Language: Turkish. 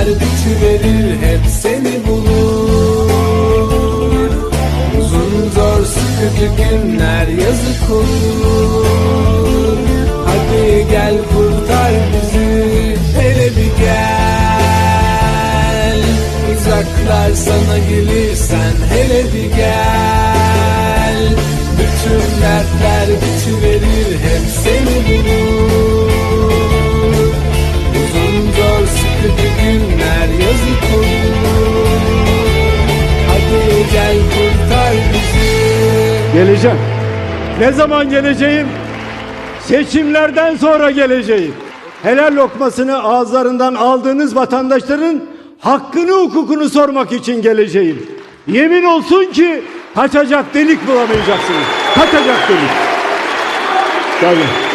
dertler bitiverir Hep seni bulur. Uzun zor sıkıcı günler yazık olur. Hadi gel kurtar bizi hele bir gel. Uzaklar sana gelirsen hele bir gel Geleceğim. Ne zaman geleceğim? Seçimlerden sonra geleceğim. Helal lokmasını ağızlarından aldığınız vatandaşların hakkını hukukunu sormak için geleceğim. Yemin olsun ki kaçacak delik bulamayacaksınız. Kaçacak delik. Tabii.